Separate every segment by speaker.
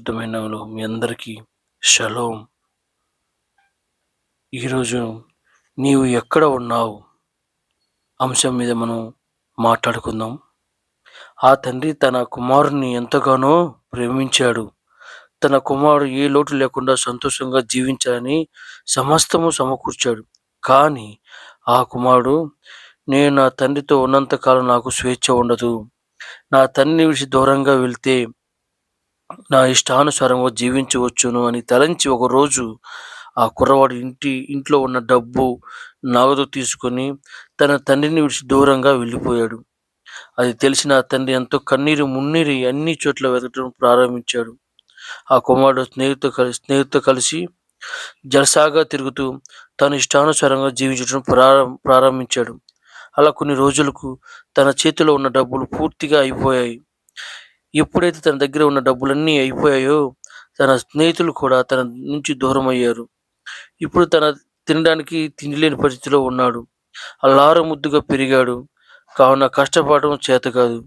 Speaker 1: అద్భుతమైన మీ అందరికీ షలోం. ఈరోజు నీవు ఎక్కడ ఉన్నావు? అంశం మీద మనం మాట్లాడుకుందాం. ఆ తండ్రి తన కుమారుని ఎంతగానో ప్రేమించాడు. తన కుమారుడు ఏ లోటు లేకుండా సంతోషంగా జీవించాలని సమస్తము సమకూర్చాడు. కానీ ఆ కుమారుడు నేను నా తండ్రితో ఉన్నంతకాలం నాకు స్వేచ్ఛ ఉండదు. నా తండ్రిని విడిచి దూరంగా వెళ్తే నా ఇష్టానుసారంగా జీవించవచ్చును అని తలంచి ఒకరోజు ఆ కుర్రవాడు ఇంటి ఇంట్లో ఉన్న డబ్బు నగదు తీసుకొని తన తండ్రిని విడిచి దూరంగా వెళ్ళిపోయాడు. అది తెలిసిన ఆ తండ్రి ఎంతో కన్నీరు మున్నీరు అన్ని చోట్ల వెతకడం ప్రారంభించాడు. ఆ కుమారుడు స్నేహితుతో కలిసి స్నేహితుతో కలిసి జలసాగా తిరుగుతూ తన ఇష్టానుసారంగా జీవించడం ప్రారంభించాడు. అలా కొన్ని రోజులకు తన చేతిలో ఉన్న డబ్బులు పూర్తిగా అయిపోయాయి. ఎప్పుడైతే తన దగ్గర ఉన్న డబ్బులన్నీ అయిపోయాయో తన స్నేహితులు కూడా తన నుంచి దూరం అయ్యారు ఇప్పుడు తన తినడానికి తిండి లేని పరిస్థితిలో ఉన్నాడు. అల్లారు ముద్దుగా పెరిగాడు. కావున కష్టపడడం చేత కాదు.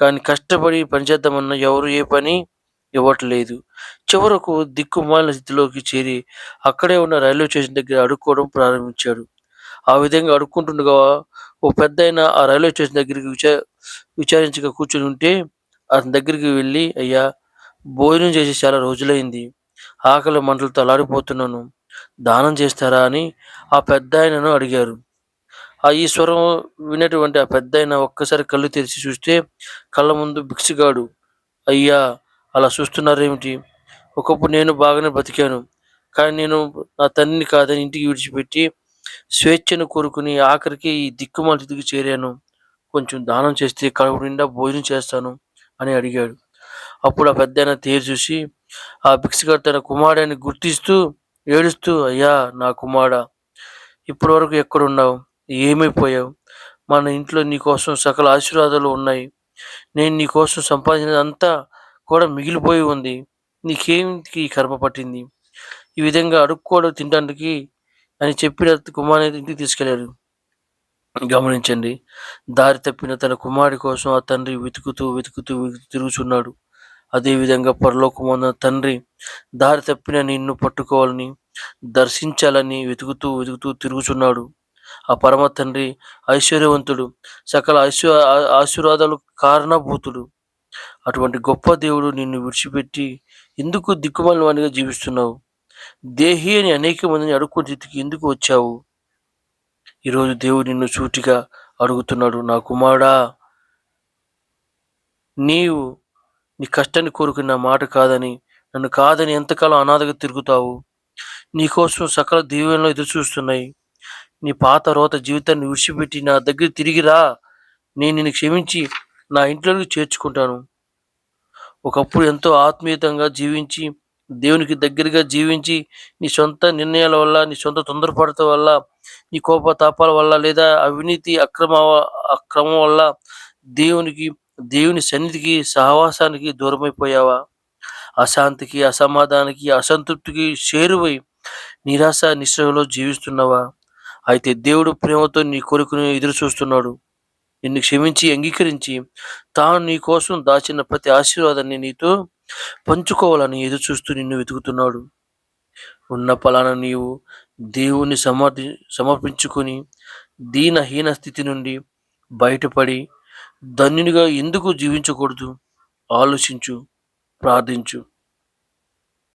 Speaker 1: కానీ కష్టపడి పనిచేద్దామన్న ఎవరు ఏ పని ఇవ్వట్లేదు. చివరకు దిక్కుమాలిన స్థితిలోకి చేరి అక్కడే ఉన్న రైల్వే స్టేషన్ దగ్గర అడుక్కోవడం ప్రారంభించాడు. ఆ విధంగా అడుక్కుంటుండగా ఓ పెద్ద ఆ రైల్వే స్టేషన్ దగ్గరికి విచా విచారించగా కూర్చొని ఉంటే అతని దగ్గరికి వెళ్ళి అయ్యా భోజనం చేసి చాలా రోజులైంది. ఆకలి మంటలు తలాడిపోతున్నాను. దానం చేస్తారా? అని ఆ పెద్ద ఆయనను అడిగారు. ఆ ఈ స్వరం వినేటువంటి ఆ పెద్ద ఆయన ఒక్కసారి కళ్ళు తెరిచి చూస్తే కళ్ళ ముందు భిక్షగాడు. అయ్యా అలా చూస్తున్నారేమిటి? ఒకప్పుడు నేను బాగానే బతికాను. కానీ నేను నా తండ్రిని కాదని ఇంటికి విడిచిపెట్టి స్వేచ్ఛను కోరుకుని ఆఖరికి ఈ దిక్కుమాల స్థితికి చేరాను. కొంచెం దానం చేస్తే కడుపు నిండా భోజనం చేస్తాను. అని అడిగాడు. అప్పుడు ఆ పెద్దయన తీరు చూసి ఆ భిక్షగారు తన కుమారుడిని గుర్తిస్తూ ఏడుస్తూ అయ్యా నా కుమారా ఇప్పటి వరకు ఎక్కడున్నావు? ఏమైపోయావు? మన ఇంట్లో నీకోసం సకల ఆశీర్వాదాలు ఉన్నాయి. నేను నీకోసం సంపాదించినదంతా కూడా మిగిలిపోయి ఉంది. నీకేమికి కర్మ పట్టింది? ఈ విధంగా అడుక్కోవడం తినడానికి అని చెప్పిన కుమారుని ఇంటికి తీసుకెళ్ళాడు. గమనించండి. దారి తప్పిన తన కుమారుడి కోసం ఆ తండ్రి వెతుకుతూ వెతుకుతూ తిరుగుచున్నాడు. అదేవిధంగా పరలోకమున్న తండ్రి దారి తప్పిన నిన్ను పట్టుకోవాలని దర్శించాలని వెతుకుతూ వెతుకుతూ తిరుగుచున్నాడు. ఆ పరమ తండ్రి ఐశ్వర్యవంతుడు సకల ఐశ్వ ఆశీర్వాదాలు కారణభూతుడు. అటువంటి గొప్ప దేవుడు నిన్ను విడిచిపెట్టి ఎందుకు దిక్కుమాలిన వాడిగా జీవిస్తున్నావు? దేహి అని అనేక మందిని అడుక్కుని ఎందుకు వచ్చావు? ఈరోజు దేవుడు నిన్ను సూటిగా అడుగుతున్నాడు నా కుమారుడా నీవు నీ కష్టాన్ని కోరుకున్న మాట కాదని నన్ను కాదని ఎంతకాలం అనాథగా తిరుగుతావు? నీకోసం సకల దీవెనలో ఎదురు చూస్తున్నాయి నీ పాత రోత జీవితాన్ని విడిచిపెట్టి నా దగ్గర తిరిగిరా నేను నిన్ను క్షమించి నా ఇంట్లోకి చేర్చుకుంటాను. ఒకప్పుడు ఎంతో ఆత్మీయతంగా జీవించి దేవునికి దగ్గరగా జీవించి నీ సొంత నిర్ణయాల వల్ల నీ సొంత తొందరపడత వల్ల నీ కోప తాపాల వల్ల లేదా అవినీతి అక్రమ అక్రమం వల్ల దేవునికి దేవుని సన్నిధికి సహవాసానికి దూరమైపోయావా? అశాంతికి అసమాధానికి అసంతృప్తికి చేరువై నిరాశ నిశ్చయంలో జీవిస్తున్నావా? అయితే దేవుడు ప్రేమతో నీ కొడుకుని ఎదురు చూస్తున్నాడు నిన్ను క్షమించి అంగీకరించి తాను నీ కోసం దాచిన ప్రతి ఆశీర్వాదాన్ని నీతో పంచుకోవాలని ఎదురు చూస్తూ నిన్ను వెతుకుతున్నాడు. ఉన్న ఫలాన నీవు దేవుని సమర్థి సమర్పించుకొని దీనహీన స్థితి నుండి బయటపడి ధన్యునిగా ఎందుకు జీవించకూడదు? ఆలోచించు ప్రార్థించు.